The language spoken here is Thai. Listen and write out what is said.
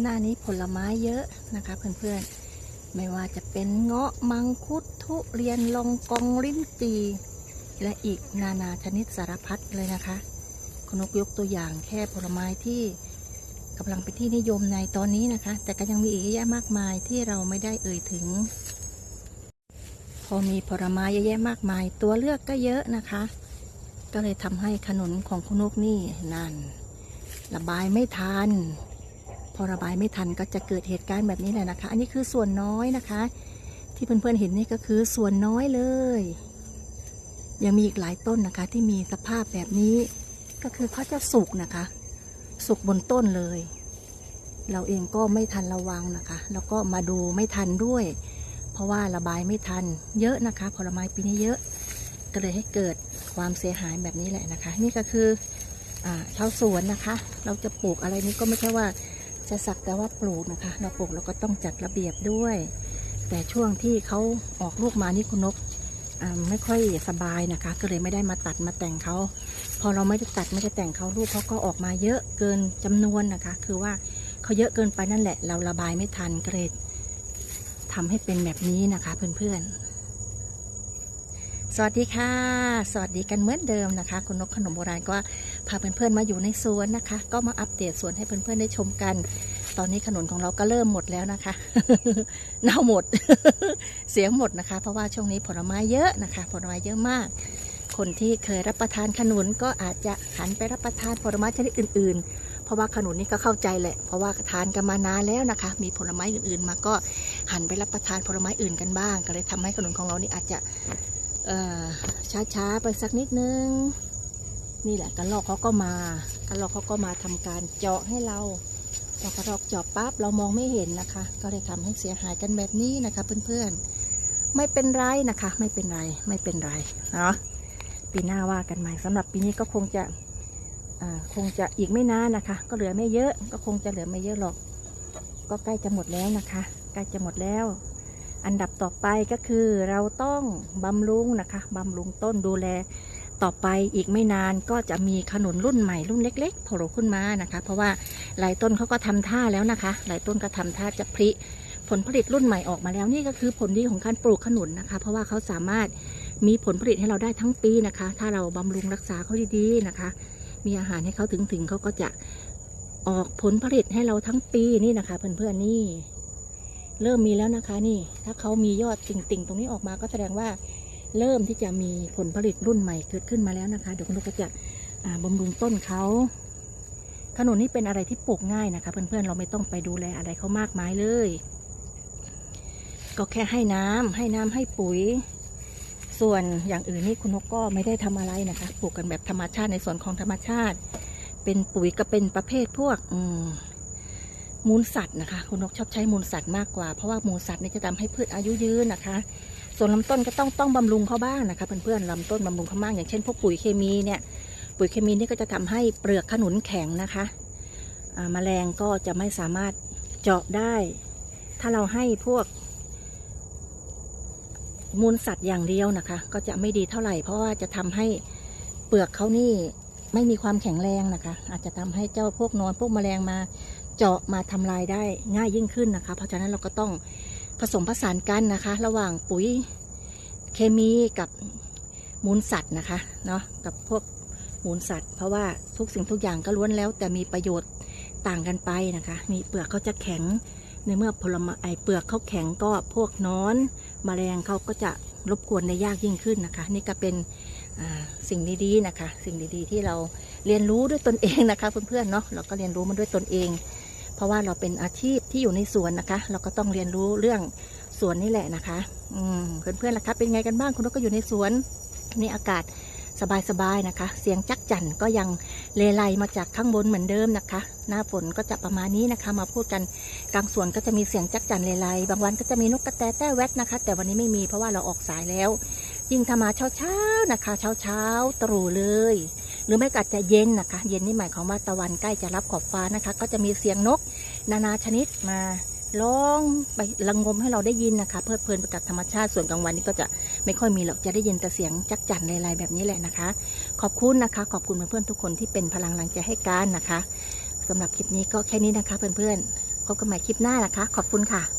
หน้านี้ผลไม้เยอะนะคะเพื่อนๆ ไม่ว่าจะเป็นเงาะมังคุดทุเรียนลองกองลิ้นจี และอีกนานาชนิดสารพัดเลยนะคะคุณนกยกตัวอย่างแค่ผลไม้ที่กำลังเป็นที่นิยมในตอนนี้นะคะ แต่ก็ยังมีอีกเยอะแยะมากมายที่เราไม่ได้เอ่ยถึง พอมีผลไม้เยอะแยะมากมาย ตัวเลือกก็เยอะนะคะ ก็เลยทำให้ขนุนของคุณนกนี่นั่นระบายไม่ทัน พอระบายไม่ทันก็จะเกิดเหตุการณ์แบบนี้แหละนะคะ อันนี้คือส่วนน้อยนะคะ ที่เพื่อนๆเห็นนี่ก็คือส่วนน้อยเลย ยังมีอีกหลายต้นนะคะ ที่มีสภาพแบบนี้ ก็คือเขาจะสุกนะคะ สุกบนต้นเลย เราเองก็ไม่ทันระวังนะคะ แล้วก็มาดูไม่ทันด้วย เพราะว่าระบายไม่ทันเยอะนะคะ ผลไม้ปีนี้เยอะ ก็เลยให้เกิดความเสียหายแบบนี้แหละนะคะ นี่ก็คืออชาวสวนนะคะ เราจะปลูกอะไรนี้ก็ไม่ใช่ว่า จะสักแต่ว่าปลูกนะคะ เราปลูกเราก็ต้องจัดระเบียบด้วย แต่ช่วงที่เขาออกลูกมานี่คุณนกไม่ค่อยสบายนะคะ ก็เลยไม่ได้มาตัดมาแต่งเขา พอเราไม่ได้ตัดไม่ได้แต่งเขาลูกเขาก็ออกมาเยอะเกินจำนวนนะคะ คือว่าเขาเยอะเกินไปนั่นแหละ เราระบายไม่ทันเก็เลยทำให้เป็นแบบนี้นะคะเพื่อนๆ สวัสดีค่ะ สวัสดีกันเหมือนเดิมนะคะ คุณนกขนมโบราณก็พาเพื่อนๆมาอยู่ในสวนนะคะ ก็มาอัปเดตสวนให้เพื่อนๆได้ชมกัน ตอนนี้ขนุนของเราก็เริ่มหมดแล้วนะคะเน่าหมด เสียงหมดนะคะ เพราะว่าช่วงนี้ผลไม้เยอะนะคะ ผลไม้เยอะมาก คนที่เคยรับประทานขนุนก็อาจจะหันไปรับประทานผลไม้ชนิดอื่น ๆ เพราะว่าขนุนนี่ก็เข้าใจแหละ เพราะว่าทานกันมานานแล้วนะคะ มีผลไม้อื่นๆ มาก็หันไปรับประทานผลไม้อื่นกันบ้าง ก็เลยทำให้ขนุนของเรานี่อาจจะ ช้าๆไปสักนิดนึง นี่แหละกันลอกเขาก็มากันลอกเขาก็มาทำการเจาะให้เราพอกระรอกเจาะปั๊บเรามองไม่เห็นนะคะ ก็เลยทำให้เสียหายกันแบบนี้นะคะเพื่อนๆไม่เป็นไรนะคะ ไม่เป็นไรไม่เป็นไรเนาะปีหน้าว่ากันใหม่สำหรับปีนี้ก็คงจะคงจะอีกไม่นานนะคะ ก็เหลือไม่เยอะ ก็คงจะเหลือไม่เยอะหรอก ก็ใกล้จะหมดแล้วนะคะ ใกล้จะหมดแล้ว อันดับต่อไปก็คือเราต้องบำรุงนะคะบำรุงต้นดูแล ต่อไปอีกไม่นานก็จะมีขนุนรุ่นใหม่รุ่นเล็กๆโผล่ขึ้นมานะคะ เพราะว่าหลายต้นเขาก็ทำท่าแล้วนะคะ หลายต้นก็ทำท่าจะผลิผลผลิตรุ่นใหม่ออกมาแล้วนี่ก็คือผลดีของการปลูกขนุนนะคะ เพราะว่าเขาสามารถมีผลผลิตให้เราได้ทั้งปีนะคะ ถ้าเราบำรุงรักษาเขาดีๆนะคะ มีอาหารให้เขาถึงๆเขาก็จะออกผลผลิตให้เราทั้งปีนี่นะคะ เพื่อนๆนี่ เริ่มมีแล้วนะคะนี่ ถ้าเขามียอดติ่งๆ ตรงนี้ออกมาก็แสดงว่าเริ่มที่จะมีผลผลิตรุ่นใหม่เกิดขึ้นมาแล้วนะคะ เดี๋ยวคุณลูกก็จะบำรุงต้นเขาขนุนนี่เป็นอะไรที่ปลูกง่ายนะคะ เพื่อนๆเราไม่ต้องไปดูแลอะไรเขามากมายเลย ก็แค่ให้น้ำให้น้ำให้ปุ๋ย ส่วนอย่างอื่นนี่คุณนกก็ไม่ได้ทำอะไรนะคะ ปลูกกันแบบธรรมชาติในส่วนของธรรมชาติ เป็นปุ๋ยก็เป็นประเภทพวก อืม มูลสัตว์นะคะคุณนกชอบใช้มูลสัตว์มากกว่า เพราะว่ามูลสัตว์นี่จะทำให้พืชอายุยืนนะคะ ส่วนลำต้นก็ต้องต้องบำรุงเขาบ้างนะคะเพื่อนๆลำต้นบำรุงเขาบ้างอย่างเช่นพวกปุ๋ยเคมีเนี่ยปุ๋ยเคมีนี่ก็จะทำให้เปลือกขนุนแข็งนะคะอ่าแมลงก็จะไม่สามารถเจาะได้ ถ้าเราให้พวก มูลสัตว์อย่างเดียวนะคะ ก็จะไม่ดีเท่าไหร่ เพราะว่าจะทำให้เปลือกเขานี่ไม่มีความแข็งแรงนะคะ อาจจะทำให้เจ้าพวกนอนพวกแมลงมา เจาะมาทำลายได้ง่ายยิ่งขึ้นนะคะ เพราะฉะนั้นเราก็ต้องผสมผสานกันนะคะ ระหว่างปุ๋ยเคมีกับมูลสัตว์นะคะเนาะกับพวกมูลสัตว์ เพราะว่าทุกสิ่งทุกอย่างก็ล้วนแล้ว แต่มีประโยชน์ต่างกันไปนะคะ มีเปลือกเขาจะแข็งในเมื่อผลไม้ไอเปลือกเขาแข็งก็พวกนอนแมลงเขาก็จะรบกวนได้ยากยิ่งขึ้นนะคะ นี่ก็เป็นสิ่งดีๆนะคะ สิ่งดีๆ ที่เราเรียนรู้ด้วยตนเองนะคะ เพื่อนๆเนาะเราก็เรียนรู้มันด้วยตนเอง เพราะว่าเราเป็นอาชีพที่อยู่ในสวนนะคะ เราก็ต้องเรียนรู้เรื่องสวนนี่แหละนะคะ อืมเพื่อนๆล่ะคะเป็นไงกันบ้างคุณนกก็อยู่ในสวนนี่อากาศสบายๆนะคะ เสียงจักจั่นก็ยังเลไลมาจากข้างบนเหมือนเดิมนะคะ หน้าฝนก็จะประมาณนี้นะคะ มาพูดกันกลางสวนก็จะมีเสียงจักจั่นเลไลบางวันก็จะมีนกกระแตแต้แวดนะคะ แต่วันนี้ไม่มีเพราะว่าเราออกสายแล้ว ยิ่งถ้ามาเช้าๆนะคะ เช้าๆตรู่เลย หรือไม่ก็อาจจะเย็นนะคะ เย็นนี่หมายความว่าตะวันใกล้จะรับขอบฟ้านะคะ ก็จะมีเสียงนก นานาชนิดมาร้องไประงงมให้เราได้ยินนะคะ เพลิดเพลินไปกับธรรมชาติส่วนกลางวันนี่ก็จะไม่ค่อยมีหรอกจะได้ยินแต่เสียงจักจั่นลายๆแบบนี้แหละนะคะ ขอบคุณนะคะ ขอบคุณเพื่อนๆทุกคนที่เป็นพลังแรงใจให้กันนะคะสำหรับคลิปนี้ก็แค่นี้นะคะ เพื่อนๆพบกันใหม่คลิปหน้านะคะ ขอบคุณค่ะ